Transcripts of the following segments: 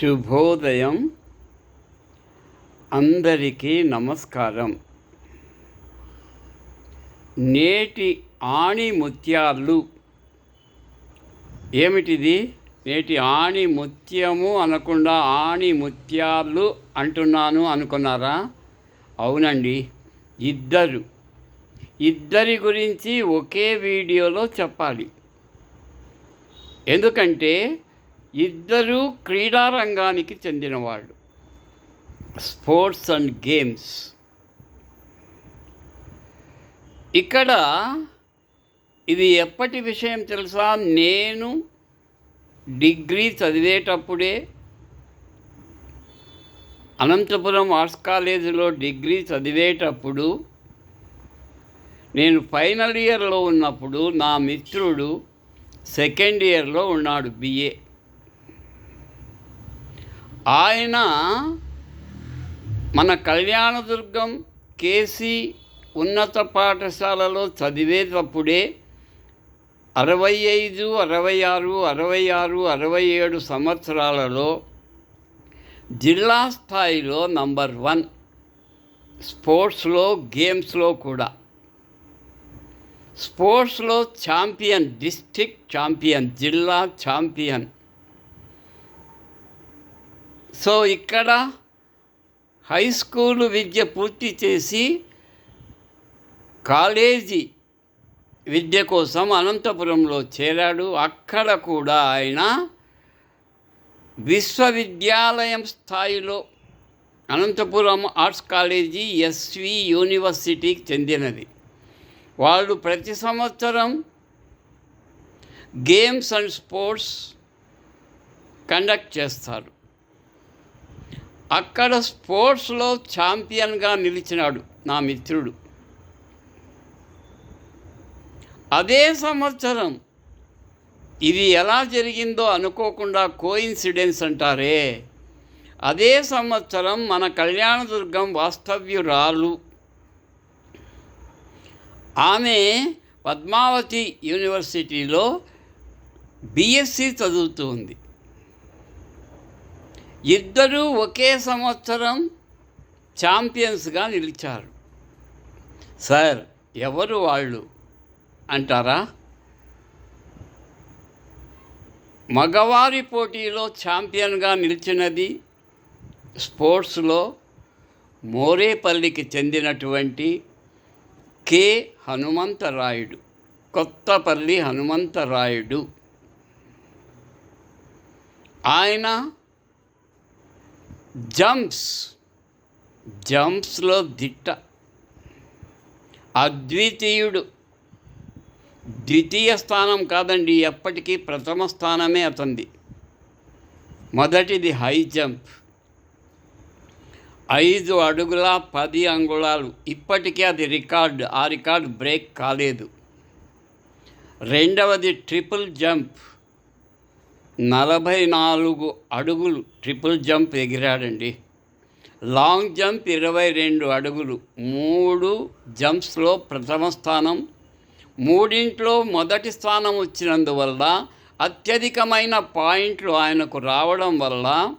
శుభోదయం. అందరికీ నమస్కారం. నేటి ఆణి ముత్యాలు ఏమిటిది? నేటి ఆణి ముత్యము అనకుండా ఆణి ముత్యాలు అంటున్నాను అనుకున్నారా? అవునండి ఇద్దరు. ఇద్దరి గురించి ఒకే వీడియోలో చెప్పాలి. ఎందుకంటే ఇద్దరూ క్రీడారంగానికి చెందినవాళ్ళు. Sports and games. ఇక్కడ ఇది ఎప్పటి విషయం తెలుసా? నేను డిగ్రీ చదివేటప్పుడే అనంతపురం ఆర్ట్స్ కాలేజీలో డిగ్రీ చదివేటప్పుడు నేను ఫైనల్ ఇయర్లో ఉన్నప్పుడు నా మిత్రుడు సెకండ్ ఇయర్లో ఉన్నాడు బిఏ ఆయన మన కళ్యాణదుర్గం కేసీ ఉన్నత పాఠశాలలో చదివేటప్పుడే అరవై ఐదు అరవై ఆరు అరవై ఆరు అరవై ఏడు సంవత్సరాలలో జిల్లా స్థాయిలో నంబర్ వన్ స్పోర్ట్స్లో గేమ్స్లో కూడా. స్పోర్ట్స్లో ఛాంపియన్ డిస్టిక్ ఛాంపియన్ జిల్లా ఛాంపియన్. సో ఇక్కడ హై స్కూల్ విద్య పూర్తి చేసి కాలేజీ విద్య కోసం అనంతపురంలో చేరాడు. అక్కడ కూడా ఆయన విశ్వవిద్యాలయం స్థాయిలో అనంతపురం ఆర్ట్స్ కాలేజీ ఎస్వి యూనివర్సిటీకి చెందినది. వాళ్ళు ప్రతి సంవత్సరం గేమ్స్ అండ్ స్పోర్ట్స్ కండక్ట్ చేస్తారు. అక్కడ స్పోర్ట్స్లో ఛాంపియన్గా నిలిచినాడు నా మిత్రుడు. అదే సంవత్సరం ఇది ఎలా జరిగిందో అనుకోకుండా కోయిన్సిడెన్స్ అంటారే. అదే సంవత్సరం మన కళ్యాణదుర్గం వాస్తవ్యురాలు ఆమె పద్మావతి యూనివర్సిటీలో బిఎస్సి చదువుతుంది. ఇద్దరూ ఒకే సంవత్సరం ఛాంపియన్స్గా నిలిచారు. సార్ ఎవరు వాళ్ళు? అంటారా? మగవారి పోటీలో ఛాంపియన్గా నిలిచినది స్పోర్ట్స్లో మోరేపల్లికి చెందినటువంటి కె. హనుమంతరాయుడు కొత్తపల్లి హనుమంతరాయుడు. ఆయన జంప్స్. జంప్స్లో దిట్ట. అద్వితీయుడు. ద్వితీయ స్థానం కాదండి ఎప్పటికీ ప్రథమ స్థానమే అతంది మొదటిది హై జంప్. ఐదు అడుగుల పది అంగుళాలు. ఇప్పటికీ అది రికార్డ్ ఆ రికార్డ్ బ్రేక్ కాలేదు. రెండవది ట్రిపుల్ జంప్. నలభై నాలుగు అడుగులు ట్రిపుల్ జంప్ ఎగిరాడండి. లాంగ్ జంప్ ఇరవై రెండు అడుగులు. మూడు జంప్స్లో ప్రథమ స్థానం. మూడింట్లో మొదటి స్థానం వచ్చినందువల్ల అత్యధికమైన పాయింట్లు ఆయనకు రావడం వల్ల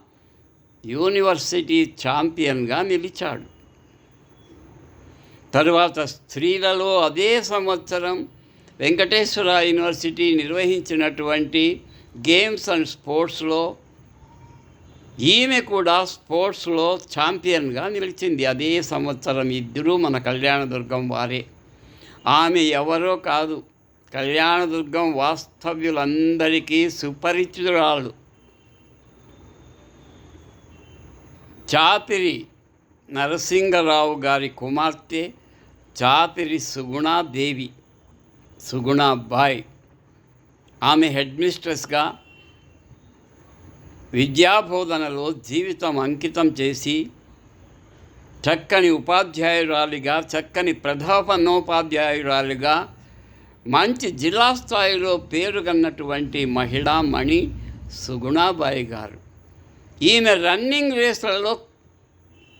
యూనివర్సిటీ ఛాంపియన్గా నిలిచాడు. తరువాత స్త్రీలలో అదే సంవత్సరం వెంకటేశ్వర యూనివర్సిటీ నిర్వహించినటువంటి గేమ్స్ అండ్ స్పోర్ట్స్లో ఈమె కూడా స్పోర్ట్స్లో ఛాంపియన్గా నిలిచింది. అదే సంవత్సరం ఇద్దరూ మన కళ్యాణదుర్గం వారే. ఆమె ఎవరో కాదు. కళ్యాణదుర్గం వాస్తవ్యులందరికీ సుపరిచితురాలు. చాపిరి నరసింగరావు గారి కుమార్తె చాపిరి సుగుణాదేవి సుగుణాబాయ్. ఆమె హెడ్ మిస్ట్రెస్గా విద్యాబోధనలో జీవితం అంకితం చేసి చక్కని ఉపాధ్యాయురాలిగా చక్కని ప్రధాపనోపాధ్యాయురాలిగా మంచి జిల్లా స్థాయిలో పేరుగన్నటువంటి మహిళామణి సుగుణాబాయి గారు. ఈమె రన్నింగ్ రేసులలో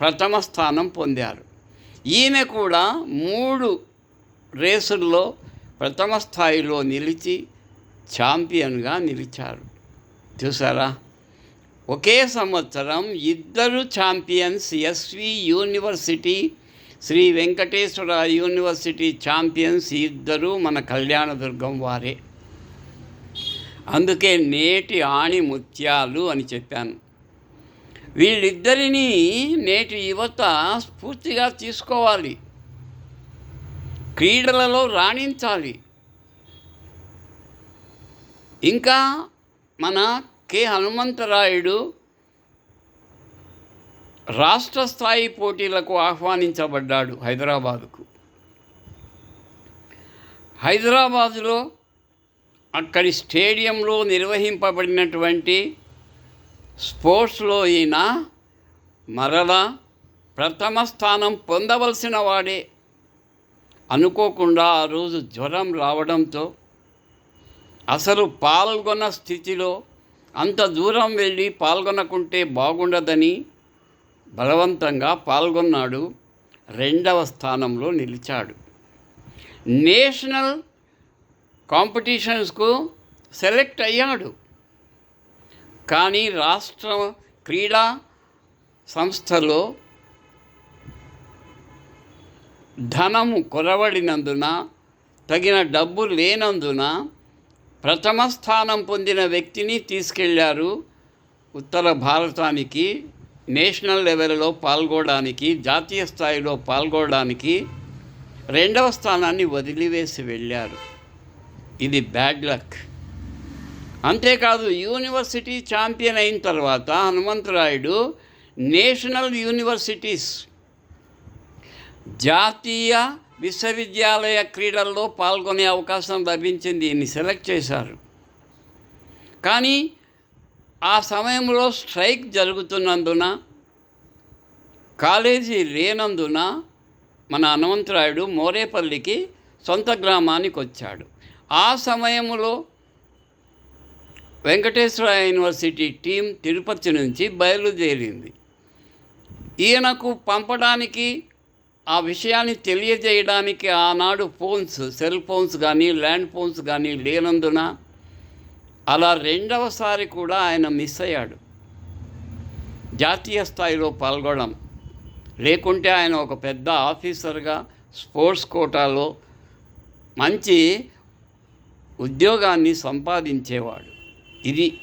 ప్రథమ స్థానం పొందారు. ఈమె కూడా మూడు రేసుల్లో ప్రథమ స్థాయిలో నిలిచి ఛాంపియన్గా నిలిచారు. చూసారా? ఒకే సంవత్సరం ఇద్దరు champions SV university Sri Venkateswara university champions ఇద్దరు మన కళ్యాణదుర్గం వారే. అందుకే నేటి ఆణి ముత్యాలు అని చెప్పాను. వీళ్ళిద్దరినీ నేటి యువత స్ఫూర్తిగా తీసుకోవాలి. క్రీడలలో రాణించాలి. ఇంకా మన కె హనుమంతరాయుడు రాష్ట్ర స్థాయి పోటీలకు ఆహ్వానించబడ్డాడు హైదరాబాదుకు. హైదరాబాదులో అక్కడి స్టేడియంలో నిర్వహింపబడినటువంటి స్పోర్ట్స్లో ఈయన మరలా ప్రథమ స్థానం పొందవలసిన వాడే. అనుకోకుండా ఆ రోజు జ్వరం రావడంతో అసలు పాల్గొన్న స్థితిలో అంత దూరం వెళ్ళి పాల్గొనకుంటే బాగుండదని బలవంతంగా పాల్గొన్నాడు. రెండవ స్థానంలో నిలిచాడు. నేషనల్ కాంపిటీషన్స్కు సెలెక్ట్ అయ్యాడు. కానీ రాష్ట్ర క్రీడా సంస్థలో ధనము కొరవడినందున తగిన డబ్బు లేనందున ప్రథమ స్థానం పొందిన వ్యక్తిని తీసుకెళ్ళారు ఉత్తర భారతానికి నేషనల్ లెవెల్లో పాల్గొనడానికి జాతీయ స్థాయిలో పాల్గొనడానికి రెండవ స్థానాన్ని వదిలివేసి వెళ్ళారు. ఇది బ్యాడ్ లక్ అంతేకాదు యూనివర్సిటీ ఛాంపియన్ అయిన తర్వాత హనుమంతరాయుడు నేషనల్ యూనివర్సిటీస్ జాతీయ విశ్వవిద్యాలయ క్రీడల్లో పాల్గొనే అవకాశం లభించింది ఈయన్ని సెలెక్ట్ చేశారు. కానీ ఆ సమయంలో స్ట్రైక్ జరుగుతున్నందున కాలేజీ లేనందున మన హనుమంతరాయుడు మోరేపల్లికి సొంత గ్రామానికి వచ్చాడు. ఆ సమయంలో వెంకటేశ్వర యూనివర్సిటీ టీం తిరుపతి నుంచి బయలుదేరింది. ఈయనకు పంపడానికి ఆ విషయాన్ని తెలియజేయడానికి ఆనాడు ఫోన్స్ సెల్ ఫోన్స్ కానీ ల్యాండ్ ఫోన్స్ కానీ లేనందున అలా రెండవసారి కూడా ఆయన మిస్ అయ్యాడు. జాతీయ స్థాయిలో పాల్గొనడం. లేకుంటే ఆయన ఒక పెద్ద ఆఫీసర్గా స్పోర్ట్స్ కోటాలో మంచి ఉద్యోగాన్ని సంపాదించేవాడు. ఇది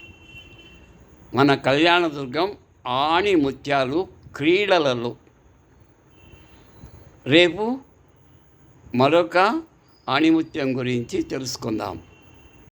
మన కళ్యాణదుర్గం ఆణి ముత్యాలు క్రీడలలో రేపు మరొక ఆణిముత్యం గురించి తెలుసుకుందాం.